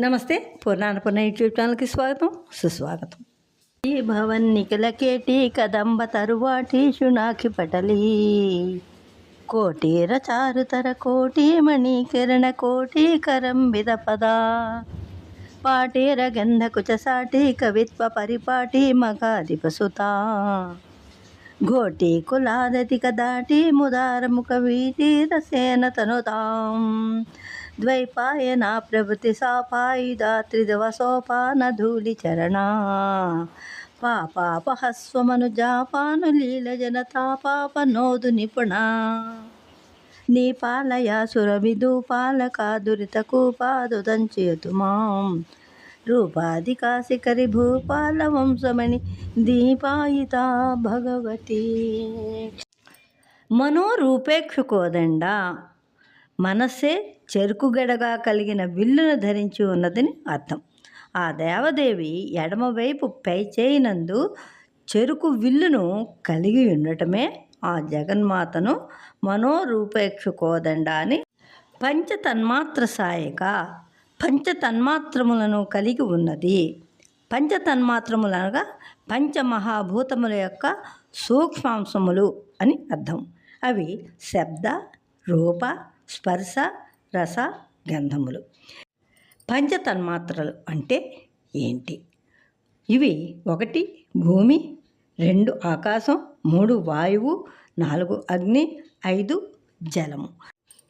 నమస్తే పూర్ణానపూర్ణ యూట్యూబ్ ఛానల్కి స్వాగతం సుస్వాగతం. ఈ భవన్ నిఖిల కదంబ తరువాటి శునాఖి పటలి. కోటీర చారుతర కోటి మణికిరణ కోటి కరంబిద పదా. పాటీర గంధకుచ సాటి కవిత్వ పరిపాటి మగాధిప సుత. ఘోటి కులాదతిక దాటి ముదారముఖ వీటి రసేన తనుతాం. ద్వైపాయన ప్రభుతి సాపాయుధ త్రిదవ సోపాన ధూళి చరణ. పాపాపహస్వమను జాపాను లీల జనతా పాప నోదు నిపుణ. నీ పాలయ సురవిదూపాలక దురిత కూపాదు దంచేతు మాం. రూపాధికా శిఖరి భూపాల వంశమణి దీపాయిత భగవతి. మనోరూపేక్షుకోదండ. మనస్సే చెరుకుగడగా కలిగిన విల్లును ధరించి ఉన్నదని అర్థం. ఆ దేవదేవి ఎడమవైపు పై చేయినందు చెరుకు విల్లును కలిగి ఉండటమే ఆ జగన్మాతను మనోరూపేక్షకోదండ అని పంచతన్మాత్ర సాయక పంచతన్మాత్రములను కలిగి ఉన్నది. పంచతన్మాత్రములనగా పంచమహాభూతముల యొక్క సూక్ష్మాంశములు అని అర్థం. అవి శబ్ద రూప స్పర్శ రస గంధములు. పంచతన్మాత్రలు అంటే ఏంటి? ఇవి ఒకటి భూమి రెండు ఆకాశం మూడు వాయువు నాలుగు అగ్ని ఐదు జలము.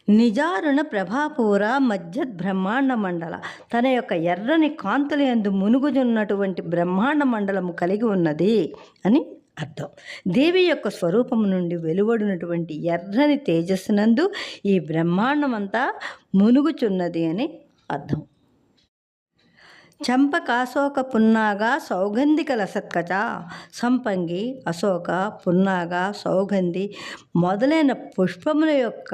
నిజారుణ ప్రభాపూర మధ్య బ్రహ్మాండ మండల. తన యొక్క ఎర్రని కాంతుల యందు మునుగుజున్నటువంటి బ్రహ్మాండ మండలము కలిగి ఉన్నది అని అర్థం. దేవి యొక్క స్వరూపము నుండి వెలువడినటువంటి ఎర్రని తేజస్సునందు ఈ బ్రహ్మాండమంతా మునుగుచున్నది అని అర్థం. చంపక అశోక పున్నాగ సౌగంధిక లసత్కచ. సంపంగి అశోక పున్నాగ సౌగంధి మొదలైన పుష్పముల యొక్క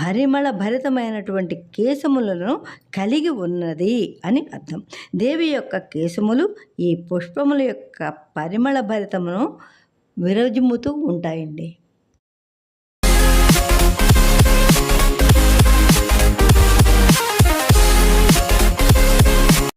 పరిమళ భరితమైనటువంటి కేశములను కలిగి ఉన్నది అని అర్థం. దేవి యొక్క కేశములు ఈ పుష్పముల యొక్క పరిమళ భరితమును విరజిమ్ముతూ ఉంటాయండి.